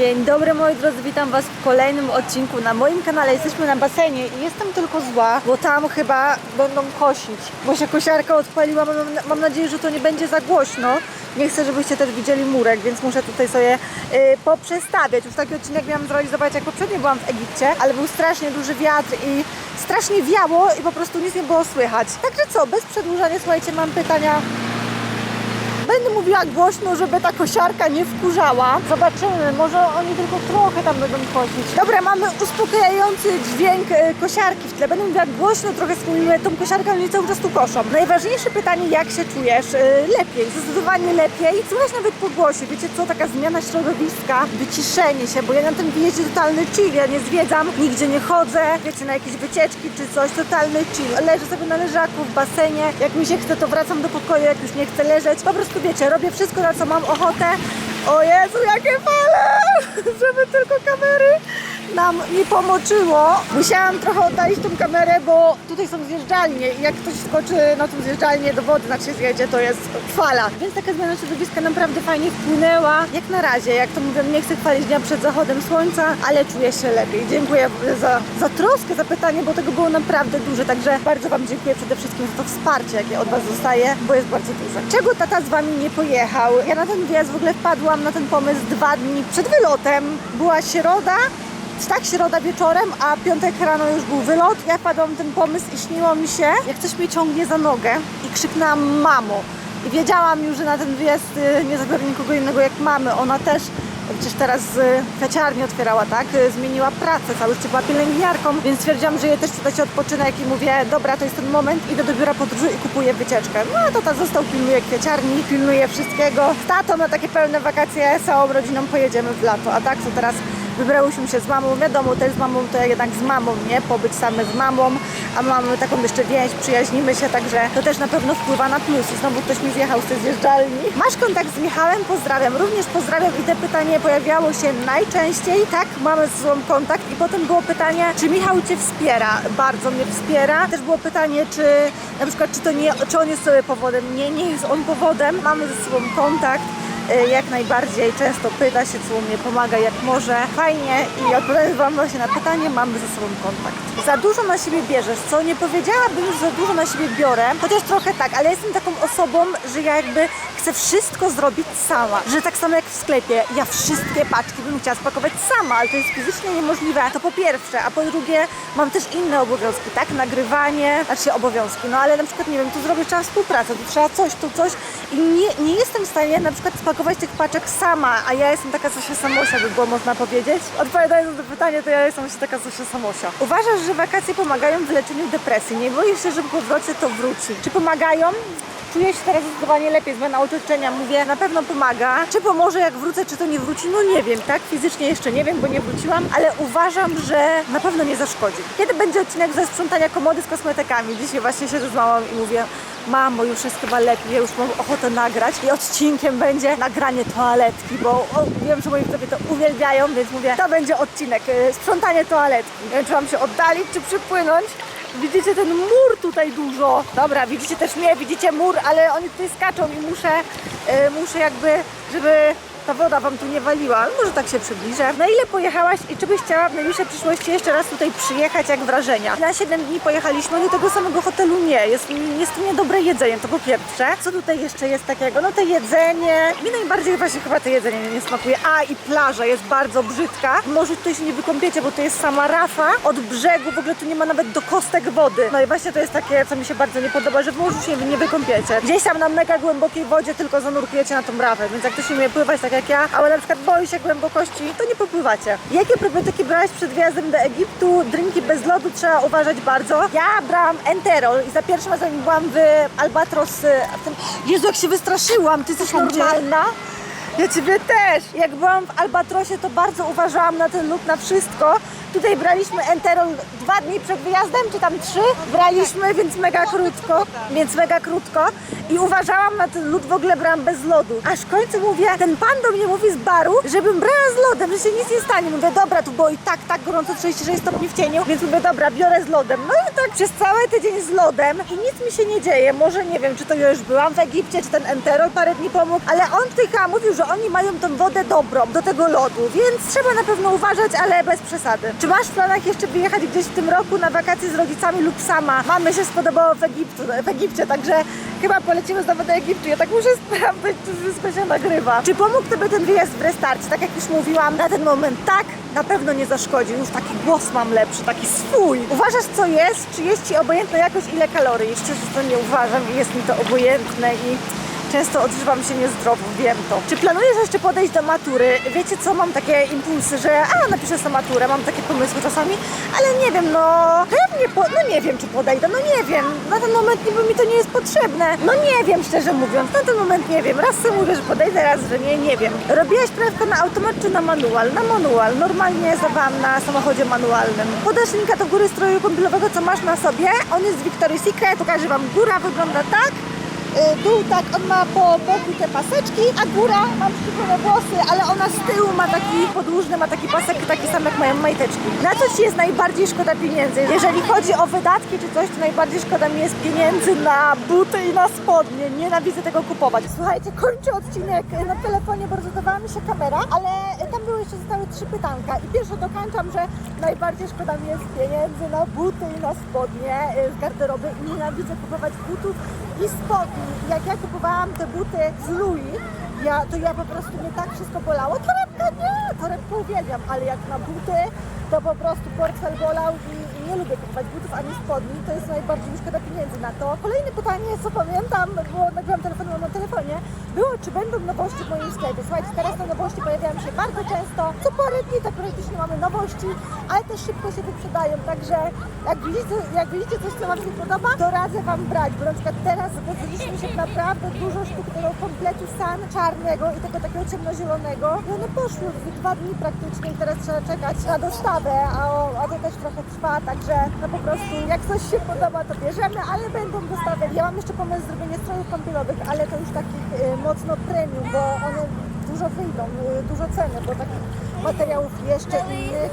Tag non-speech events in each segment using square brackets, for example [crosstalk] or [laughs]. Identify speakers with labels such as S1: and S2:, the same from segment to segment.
S1: Dzień dobry moi drodzy, witam Was w kolejnym odcinku na moim kanale. Jesteśmy na basenie i jestem tylko zła, bo tam chyba będą kosić. Bo się kosiarka odpaliła, mam, mam nadzieję, że to nie będzie za głośno. Nie chcę, żebyście też widzieli murek, więc muszę tutaj sobie y, poprzestawiać. Już taki odcinek miałam zrealizować, jak poprzednio byłam w Egipcie, ale był strasznie duży wiatr i strasznie wiało i po prostu nic nie było słychać. Także co, bez przedłużania, słuchajcie, mam pytania Będę mówiła głośno, żeby ta kosiarka nie wkurzała. Zobaczymy, może oni tylko trochę tam będą kosić. Dobra, mamy uspokajający dźwięk e, kosiarki w tle. Będę mówiła głośno, trochę skłonimy tą kosiarkę, oni cały czas tu koszą. Najważniejsze pytanie, jak się czujesz? E, Lepiej, zdecydowanie lepiej. Słychać nawet po głosie, wiecie co, taka zmiana środowiska, wyciszenie się, bo ja na tym wyjeździe totalny chill, ja nie zwiedzam, nigdzie nie chodzę, wiecie, na jakieś wycieczki czy coś, totalny chill. Leżę sobie na leżaku w basenie, jak mi się chce, to wracam do pokoju, jak już nie chcę leżeć. Po prostu wiecie, robię wszystko, na co mam ochotę. O Jezu, jakie fale! [laughs] Żeby tylko kamery nam nie pomoczyło. Musiałam trochę oddalić tą kamerę, bo tutaj są zjeżdżalnie i jak ktoś skoczy na tą zjeżdżalnię do wody, znaczy zjedzie, to jest fala. Więc taka zmiana środowiska naprawdę fajnie wpłynęła. Jak na razie, jak to mówię, nie chcę chwalić dnia przed zachodem słońca, ale czuję się lepiej. Dziękuję za, za troskę, za pytanie, bo tego było naprawdę dużo, także bardzo Wam dziękuję przede wszystkim za to wsparcie, jakie od Was dostaję, bo jest bardzo duże. Czego tata z Wami nie pojechał? Ja na ten wyjazd w ogóle wpadłam na ten pomysł dwa dni przed wylotem. Była środa, tak środa wieczorem, a piątek rano już był wylot. Ja wpadłam na ten pomysł i śniło mi się, jak coś mnie ciągnie za nogę i krzyknęłam mamo. I wiedziałam już, że na ten wyjazd y, nie zabiorę nikogo innego jak mamy. Ona też Przecież teraz y, kwiaciarnię otwierała, tak? Y, Zmieniła pracę, cały czas była pielęgniarką, więc stwierdziłam, że jej też przyda się odpoczynek i mówię, dobra, to jest ten moment, idę do biura podróży i kupuję wycieczkę. No a tata został, pilnuje kwiaciarni, pilnuje wszystkiego. Z tatą na takie pełne wakacje z całą rodziną pojedziemy w lato, a tak to teraz wybrałyśmy się z mamą. Wiadomo, też z mamą to jednak z mamą, nie? Pobyć same z mamą, a mamy taką jeszcze więź, przyjaźnimy się, także to też na pewno wpływa na plus. Znowu ktoś mi zjechał z tej zjeżdżalni. Masz kontakt z Michałem? Pozdrawiam. Również pozdrawiam i te pytanie pojawiało się najczęściej. Tak, mamy ze sobą kontakt i potem było pytanie, czy Michał Cię wspiera? Bardzo mnie wspiera. Też było pytanie, czy na przykład, czy to nie, czy on jest sobie powodem? Nie, nie jest on powodem. Mamy ze sobą kontakt. Y, jak najbardziej często pyta się, co u mnie pomaga, jak może. Fajnie i odpowiadając Wam właśnie na pytanie, mamy ze sobą kontakt. Za dużo na siebie bierzesz, co nie powiedziałabym, że za dużo na siebie biorę, chociaż trochę tak, ale jestem taką osobą, że ja jakby chcę wszystko zrobić sama. Że tak samo jak w sklepie, ja wszystkie paczki bym chciała spakować sama, ale to jest fizycznie niemożliwe. To po pierwsze, a po drugie mam też inne obowiązki, tak? Nagrywanie, znaczy obowiązki, no ale na przykład, nie wiem, tu zrobię trzeba współpracę, tu trzeba coś, tu coś i nie, nie jestem w stanie na przykład spakować tych paczek sama, a ja jestem taka Zosia Samosia, by było można powiedzieć. Odpowiadając na to pytanie, to ja jestem właśnie taka Zosia Samosia. Uważasz, że wakacje pomagają w leczeniu depresji? Nie boisz się, że po powrocie to wróci? Czy pomagają? Czuję się teraz zdecydowanie lepiej, zmiana otoczenia, mówię, na pewno pomaga. Czy pomoże jak wrócę, czy to nie wróci? No nie wiem, tak? Fizycznie jeszcze nie wiem, bo nie wróciłam, ale uważam, że na pewno nie zaszkodzi. Kiedy będzie odcinek ze sprzątania komody z kosmetykami? Dzisiaj właśnie siedzę z i mówię, mamo, już jest chyba lepiej, ja już mam ochotę nagrać i odcinkiem będzie nagranie toaletki, bo o, wiem, że moi widzowie to uwielbiają, więc mówię, to będzie odcinek, y, sprzątanie toaletki. Nie wiem, czy mam się oddalić, czy przypłynąć. Widzicie ten mur tutaj dużo. Dobra, widzicie też mnie, widzicie mur, ale oni tutaj skaczą i muszę, y, muszę jakby, żeby ta woda wam tu nie waliła. Ale Może tak się przybliżę. Na ile pojechałaś i czy byś chciała w najbliższej przyszłości jeszcze raz tutaj przyjechać, jak wrażenia? Na 7 dni pojechaliśmy, do tego samego hotelu nie. Jest, jest tu niedobre jedzenie, to po pierwsze. Co tutaj jeszcze jest takiego? No to jedzenie. Mi najbardziej właśnie chyba to jedzenie nie, smakuje. A i plaża jest bardzo brzydka. Może tutaj się nie wykąpiecie, bo to jest sama rafa. Od brzegu w ogóle tu nie ma nawet do kostek wody. No i właśnie to jest takie, co mi się bardzo nie podoba, że w morzu się nie wykąpiecie. Gdzieś tam na mega głębokiej wodzie tylko zanurkujecie na tą rafę, więc jak ktoś nie umie pływać tak jak ja, ale na przykład boi się głębokości, to nie popływacie. Jakie probiotyki brałaś przed wyjazdem do Egiptu? Drinki bez lodu trzeba uważać bardzo. Ja brałam Enterol i za pierwszym razem byłam w Albatros. y, W tym... Jezu, jak się wystraszyłam, ty jesteś normalna? Ja ciebie też. Jak byłam w Albatrosie, to bardzo uważałam na ten lód, na wszystko. Tutaj braliśmy Enterol dwa dni przed wyjazdem, czy tam trzy. Braliśmy, więc mega krótko, więc mega krótko. I uważałam na ten lód, w ogóle brałam bez lodu. Aż w końcu mówię, ten pan do mnie mówi z baru, żebym brała z lodem, że się nic nie stanie. Mówię, dobra, tu było i tak, tak gorąco, 36 stopni w cieniu, więc mówię, dobra, biorę z lodem. No i tak przez cały tydzień z lodem i nic mi się nie dzieje. Może nie wiem, czy to już byłam w Egipcie, czy ten Enterol parę dni pomógł, ale on chyba mówił, że oni mają tą wodę dobrą do tego lodu, więc trzeba na pewno uważać, ale bez przesady. Czy masz w planach jeszcze wyjechać gdzieś w tym roku na wakacje z rodzicami lub sama? Mamy się spodobało w, Egiptu, w Egipcie, także chyba polecimy znowu do Egiptu. Ja tak muszę [laughs] sprawdzić, czy wszystko się nagrywa. Czy pomógł Tobie ten wyjazd w restarcie? Tak jak już mówiłam, na ten moment tak, na pewno nie zaszkodzi. Już taki głos mam lepszy, taki swój. Uważasz, co jest? Czy jest Ci obojętne jakoś ile kalorii? Szczerze to nie uważam i jest mi to obojętne i często odżywam się niezdrowo, wiem to. Czy planujesz jeszcze podejść do matury? Wiecie co, mam takie impulsy, że a, napiszę sobie maturę, mam takie pomysły czasami, ale nie wiem, no pewnie, po, no nie wiem, czy podejdę, no nie wiem, na ten moment niby mi to nie jest potrzebne, no nie wiem, szczerze mówiąc, na ten moment nie wiem, raz sobie mówię, że podejdę, raz, że nie, nie wiem. Robiłaś prawko na automat czy na manual? Na manual, normalnie zawałam na samochodzie manualnym. Podasz linka do góry stroju kąpielowego, co masz na sobie, on jest z Victoria's Secret, pokażę Wam, góra wygląda tak, dół tak, on ma po boku te paseczki, a góra ma przyszone włosy, ale ona z tyłu ma taki podłużny, ma taki pasek taki sam jak mają majteczki. Na co Ci jest najbardziej szkoda pieniędzy? Jeżeli chodzi o wydatki czy coś, to najbardziej szkoda mi jest pieniędzy na buty i na spodnie. Nienawidzę tego kupować. Słuchajcie, kończę odcinek na telefonie, bo rozładowała mi się kamera, ale tam były jeszcze zostały trzy pytanka i pierwsze dokończam, że najbardziej szkoda mi jest pieniędzy na buty i na spodnie y, z garderoby i nienawidzę kupować butów i spodni. Jak ja kupowałam te buty z Louis, ja, to ja po prostu mnie tak wszystko bolało. Torebka nie, torebkę uwielbiam, ale jak na buty, to po prostu portfel bolał i, i nie lubię kupować butów ani spodni. To jest najbardziej szkoda pieniędzy na to. Kolejne pytanie, co pamiętam, bo nagrałam telefon na telefonie, było czy będą nowości w moim sklepie. Słuchajcie, teraz te nowości pojawiają się bardzo często. Co parę dni tak praktycznie mamy nowości, ale też szybko się wyprzedają, także jak widzicie, jak widzicie coś, co Wam się podoba, to radzę Wam brać, bo na przykład teraz zgodziliśmy się naprawdę dużo sztuk tego kompletu san czarnego i tego takiego ciemnozielonego i one poszły w dwa dni praktycznie i teraz trzeba czekać na dostawę, a, a to też trochę trwa, także no po prostu jak coś się podoba, to bierzemy, ale będą dostawy. Ja mam jeszcze pomysł zrobienia strojów kąpielowych, ale to już takich y, mocno premium, bo one dużo wyjdą, y, dużo ceny, bo takich materiałów jeszcze innych,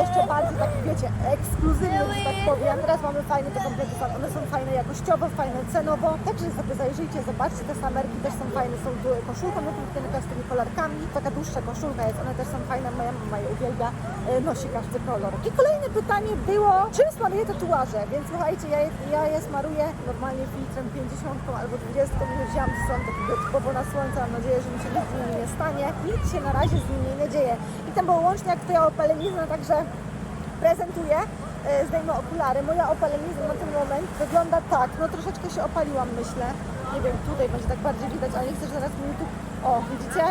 S1: jeszcze bardziej takich, wiecie, ekskluzywnych, tak powiem. Teraz mamy fajne te komplety, one są fajne jakościowo, fajne cenowo, także sobie zajrzyjcie, zobaczcie, te samerki też są fajne, są tu koszulką wypłynnika z tymi kolorkami, taka dłuższa koszulka jest, one też są fajne, moja mama je uwielbia, y, nosi każdy kolor. I kolejne pytanie było, czym smaruję tatuaże? Więc słuchajcie, ja je, ja je smaruję normalnie filtrem 50 albo 20, nie wziąłam sobą takiego typowo na słońce, mam nadzieję, że mi się nic z nimi nie stanie. Nic się na razie z nimi nie dzieje. I tam było łącznie jak twoja opalenizna, także prezentuję. E, Zdejmę okulary. Moja opalenizna na ten moment wygląda tak. No troszeczkę się opaliłam, myślę. Nie wiem, tutaj będzie tak bardziej widać, ale nie chcę, że zaraz mi YouTube... O, widzicie?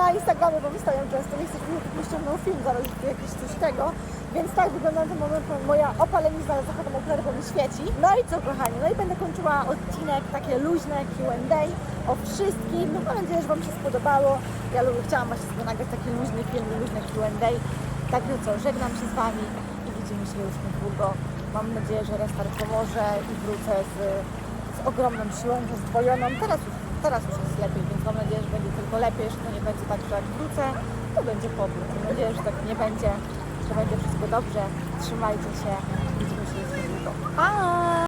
S1: Na Instagramie, bo wystawiam często. Nie chcę, żeby YouTube mi ściągnął film, zaraz tu jakieś coś tego. Więc tak wygląda na ten moment moja opalenizna, ale zakładam okulary, bo mi świeci. No i co, kochani? No i będę kończyła odcinek takie luźne Q&A o wszystkim. No, mam nadzieję, że Wam się spodobało. Ja lubię, chciałam właśnie nagrać taki luźny film, luźne Q&A. Także co, żegnam się z Wami i widzimy się już niedługo. Mam nadzieję, że restart pomoże i wrócę z, z ogromną siłą, zdwojoną. Teraz już, teraz już jest lepiej, więc mam nadzieję, że będzie tylko lepiej, że to nie będzie tak, że jak wrócę, to będzie powrót. Mam nadzieję, że tak nie będzie, że będzie wszystko dobrze. Trzymajcie się, widzimy się już. Pa!